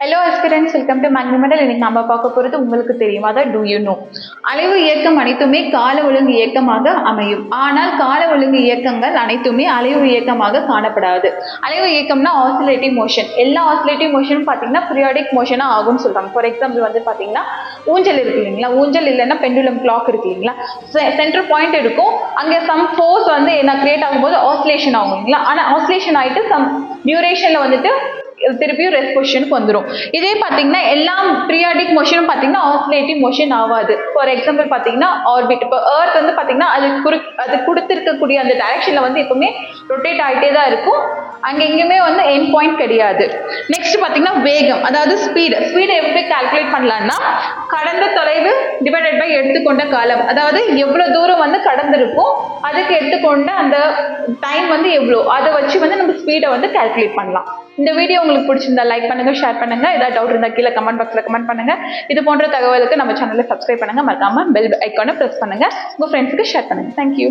Hello எஸ்பிரன்ஸ் welcome to மேக்னிமெண்டல் இன்னைக்கு நம்ம பார்க்க போகிறது உங்களுக்கு தெரியும். அதான் டூ யூ நோ அலைவு இயக்கம் அனைத்துமே கால ஒழுங்கு இயக்கமாக அமையும். ஆனால் கால ஒழுங்கு இயக்கங்கள் அனைத்துமே அலைவு இயக்கமாக காணப்படாது. அலைவு இயக்கம்னா ஆசிலேட்டிவ் மோஷன் எல்லா ஆசிலேட்டிவ் மோஷனும் பார்த்தீங்கன்னா பீரியாடிக் மோஷனாக ஆகும்னு சொல்கிறாங்க ஃபார் எக்ஸாம்பிள் வந்து பார்த்தீங்கன்னா ஊஞ்சல் இருக்கு இல்லைங்களா? ஊஞ்சல் இல்லைன்னா பெண்டுலம் கிளாக் இருக்கு இல்லைங்களா? சென்டர் பாயிண்ட் இருக்கும் அங்கே சம் ஃபோர்ஸ் வந்து என்ன கிரியேட் ஆகும்போது ஆசிலேஷன் ஆகும் இல்லைங்களா? ஆனால் ஆசிலேஷன் ஆகிட்டு சம் டியூரேஷனில் வந்துட்டு திருப்பியும் ரெஸ்ட் பொசிஷனுக்கு வந்துடும் இதே பார்த்தீங்கன்னா எல்லா ப்ரியாடிக் மோஷனும் பார்த்தீங்கன்னா ஆசிலேட்டிங் மோஷன் ஆகாது. ஃபார் எக்ஸாம்பிள் பார்த்தீங்கன்னா ஆர்பிட் இப்போ ஏர்த் வந்து பார்த்தீங்கன்னா அது குறு அது கொடுத்துருக்கக்கூடிய அந்த டைரக்ஷனில் வந்து எப்பவுமே ரொட்டேட் ஆகிட்டே தான் இருக்கும். அங்கே எங்கேயுமே வந்து என் பாயிண்ட் கிடையாது. நெக்ஸ்ட் பார்த்தீங்கன்னா வேகம். அதாவது ஸ்பீடு ஸ்பீடை எப்படி கால்குலேட் பண்ணலான்னா கடந்த தொலைவு டிவைடட் பை எடுத்துக்கொண்ட காலம். அதாவது எவ்வளோ தூரம் வந்து கடந்திருக்கும் அதுக்கு எடுத்துக்கொண்ட அந்த டைம் வந்து எவ்வளோ. அதை வச்சு வந்து நம்ம ஸ்பீடை வந்து கால்குலேட் பண்ணலாம். இந்த வீடியோ உங்களுக்கு பிடிச்சிருந்தா லைக் பண்ணுங்க ஷேர் பண்ணுங்க. ஏதாவது டவுட் இருந்தால் கீழே கமெண்ட் பாக்ஸில் கமெண்ட் பண்ணுங்க. இது போன்ற தகவலுக்கு நம்ம சேனலை சப்ஸ்கிரைப் பண்ணுங்க. மறக்காம பெல் ஐக்கானை ப்ரெஸ் பண்ணுங்க. உங்க ஃப்ரெண்ட்ஸுக்கு ஷேர் பண்ணுங்க. தேங்க்யூ